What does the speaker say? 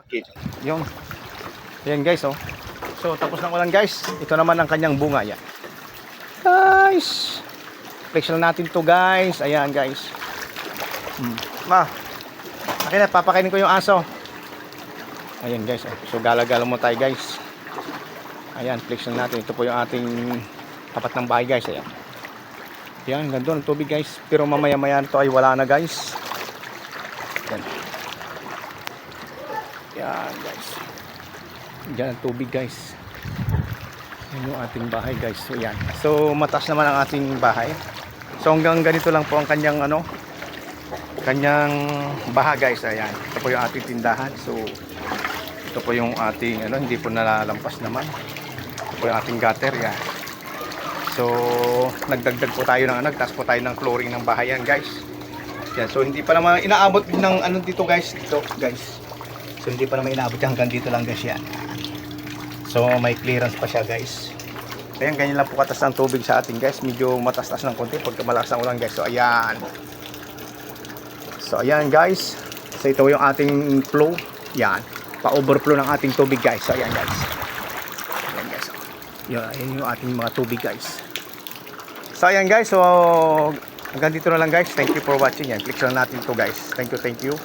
Bakit? Yung. Yan guys, oh. So, tapos ng ulan guys. Ito naman ang kanyang bunga. Yan. Guys. Flex natin to guys. Ayan guys. Hmm. Ma. Akin na, papakainin ko yung aso. Ayan guys. Oh. So, galagala mo tayo guys. Ayan, flex natin. Ito po yung ating tapat ng bahay guys. Ayan. Yan, ganda ng tubig guys. Pero mamaya maya to ay wala na guys. Yan. Yan guys. Yan ang tubig guys. Yan yung ating bahay guys. So yan. So mataas naman ang ating bahay. So hanggang ganito lang po ang kanyang ano kanyang baha guys. Ayan. Ito po yung ating tindahan. So ito po yung ating ano hindi po nalalampas naman. Ito po yung ating gutter yan. So nagdagdag po tayo ng ano, nagtaas po tayo ng flooring ng bahayan guys. Yan. So hindi pa naman inaabot ng ano dito guys, dito guys. So hindi pa naman inaabot hanggang dito lang guys yan. So may clearance pa siya guys. Ayan, ganyan lang po katas ng tubig sa atin guys. Medyo matas-tas ng konti pagka malakas ang ulan guys. So ayan. So ayan guys. So ito yung ating flow. Yan. Pa-overflow ng ating tubig guys. So ayan guys. Ayan guys. Ayan yung ating mga tubig guys. So ayan guys. So hanggang dito na lang guys. Thank you for watching. Yan. Click lang natin to guys. Thank you, thank you.